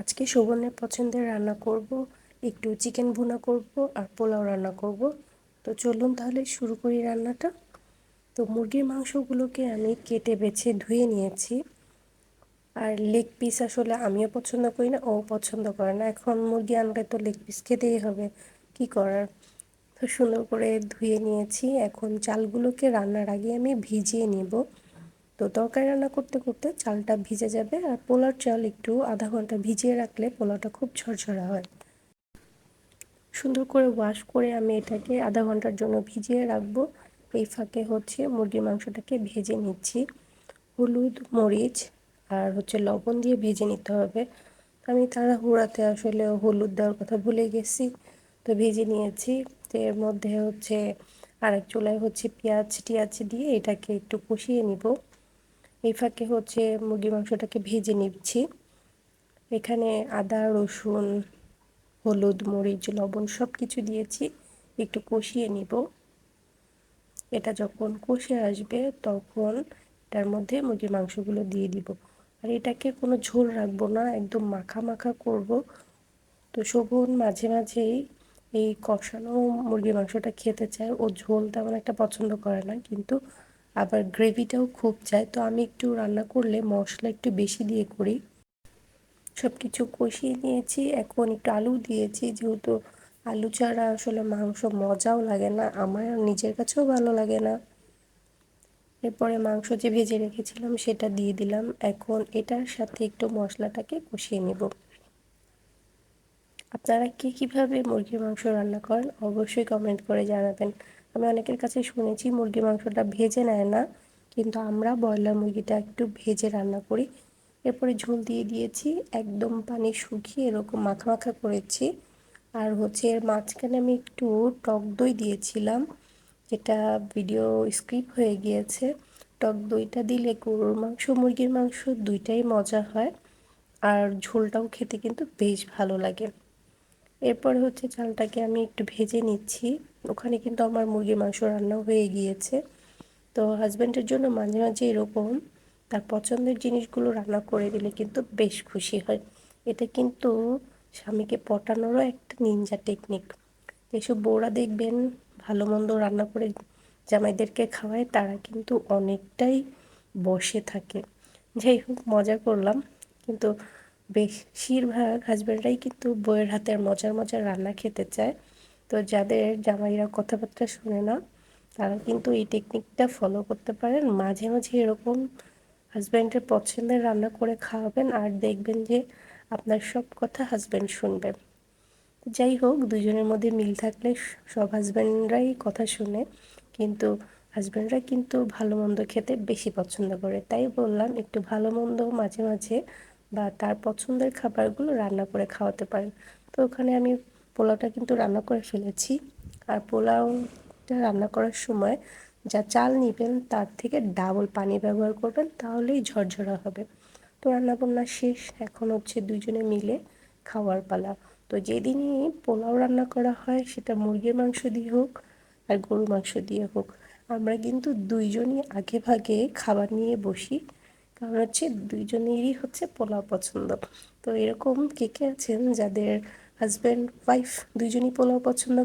আজকে সুবর্ণের পছন্দের রান্না করব, একটু চিকেন ভুনা করব আর পোলাও রান্না করব। তো চলুন তাহলে শুরু করি রান্নাটা। তো মুরগির মাংসগুলোকে আমি কেটে বেছে ধুয়ে নিয়েছি। আর লেগ পিস আসলে আমিও পছন্দ করি না, ও পছন্দ করে না। এখন মুরগি আনলে তো লেগ পিস খেতেই হবে, কি করার? তো সুন্দর করে ধুয়ে নিয়েছি। এখন চালগুলোকে রান্নার আগে আমি ভিজিয়ে নিব। তো তরকারি রান্না করতে করতে চালটা ভিজে যাবে আর পোলার চাল একটু আধা ঘণ্টা ভিজিয়ে রাখলে পোলাওটা খুব ঝরঝরা হয়। সুন্দর করে ওয়াশ করে আমি এটাকে আধা ঘণ্টার জন্য ভিজিয়ে রাখব। এই ফাঁকে হচ্ছে মুরগির মাংসটাকে ভেজে নিচ্ছি। হলুদ, মরিচ আর হচ্ছে লবণ দিয়ে ভেজে নিতে হবে। আমি তাড়াহুড়াতে আসলে হলুদ দেওয়ার কথা ভুলে গেছি। তো ভেজে নিয়েছি। তো এর মধ্যে হচ্ছে আরেক চুলায় হচ্ছে পেঁয়াজ, টিয়াজ দিয়ে এটাকে একটু কষিয়ে নিব। এই ফাঁকে হচ্ছে মুরগি মাংসটাকে ভেজে নিচ্ছি। এখানে আদা, রসুন, হলুদ, মরিচ, লবণ সব কিছু দিয়েছি। একটু কষিয়ে নিব। এটা যখন কষে আসবে তখন এটার মধ্যে মুরগির মাংসগুলো দিয়ে দিব। আর এটাকে কোনো ঝোল রাখব না, একদম মাখা মাখা করব। তো শোভন মাঝে মাঝেই এই কষানো মুরগির মাংসটা খেতে চায়। ও ঝোল তেমন একটা পছন্দ করে না, কিন্তু আবার গ্রেভিটাও খুব চাই তো আমি একটু রান্না করলে মশলা একটু বেশি দিয়ে করি। সব কিছু কষিয়ে নিয়েছি। এখন একটু আলু দিয়েছি। যেহেতু আলু ছাড়া আসলে মাংস মজাও লাগে না, আমার নিজের কাছেও ভালো লাগে না। এরপরে মাংস যে ভেজে রেখেছিলাম সেটা দিয়ে দিলাম। এখন এটার সাথে একটু মশলাটাকে কষিয়ে নেব। আপনারা কে কীভাবে মুরগির মাংস রান্না করেন অবশ্যই কমেন্ট করে জানাবেন। আমি অনেকের কাছে শুনেছি মুরগির মাংসটা ভেজে নেয় না, কিন্তু আমরা ব্রয়লার মুরগিটা একটু ভেজে রান্না করি। এরপরে ঝোল দিয়ে দিয়েছি, একদম পানি শুকিয়ে এরকম মাখা মাখা করেছি। আর হচ্ছে এর মাঝখানে আমি একটু টক দই দিয়েছিলাম, যেটা ভিডিও স্ক্রিপ হয়ে গিয়েছে। টক দইটা দিলে গরুর মাংস, মুরগির মাংস দুইটাই মজা হয়, আর ঝোলটাও খেতে কিন্তু বেশ ভালো লাগে। এরপরে হচ্ছে চালটাকে আমি একটু ভেজে নিচ্ছি। ওখানে কিন্তু আমার মুরগির মাংস রান্না হয়ে গিয়েছে। তো হাজব্যান্ডের জন্য মাঝে মাঝে এরকম তার পছন্দের জিনিসগুলো রান্না করে দিলে কিন্তু বেশ খুশি হয়। এটা কিন্তু স্বামীকে পটানোরও একটা নিনজা টেকনিক যেসব বউরা দেখবেন ভালো মন্দ রান্না করে জামাইদেরকে খাওয়ায়, তারা কিন্তু অনেকটাই বসে থাকে। যাই হোক, মজা করলাম। কিন্তু বেশিরভাগ হাজব্যান্ডরাই কিন্তু বইয়ের হাতের মজার মজার রান্না খেতে চায়। তো যাদের জামাইরা কথাবার্তা শুনে না, তারা কিন্তু এই টেকনিকটা ফলো করতে পারেন। মাঝে মাঝে এরকম হাজব্যান্ডের পছন্দের রান্না করে খাওয়াবেন আর দেখবেন যে আপনার সব কথা হাজব্যান্ড শুনবে। যাই হোক, দুজনের মধ্যে মিল থাকলে সব হাজব্যান্ডরাই কথা শুনে, কিন্তু হাজব্যান্ডরা কিন্তু ভালো মন্দ খেতে বেশি পছন্দ করে। তাই বললাম, একটু ভালো মন্দ মাঝে মাঝে বা তার পছন্দের খাবারগুলো রান্না করে খাওয়াতে পারেন। তো ওখানে আমি পোলাওটা কিন্তু রান্না করে ফেলেছি। আর পোলাওটা রান্না করার সময় যা চাল নেবেন তার থেকে ডাবল পানি ব্যবহার করবেন, তাহলেই ঝরঝরা হবে। তো রান্নাবান্না শেষ, এখন হচ্ছে দুজনে মিলে খাওয়ার পালা। তো যেদিনই পোলাও রান্না করা হয় সেটা মুরগির মাংস দিয়ে হোক আর গরুর মাংস দিয়ে হোক। আমরা কিন্তু দুইজনই আগে ভাগে খাবার নিয়ে বসি, কারণ হচ্ছে দুইজনেরই হচ্ছে পোলাও পছন্দ। তো এরকম কে কে আছেন যাদের হাজব্যান্ড ওয়াইফ দুজনই পোলাও পছন্দ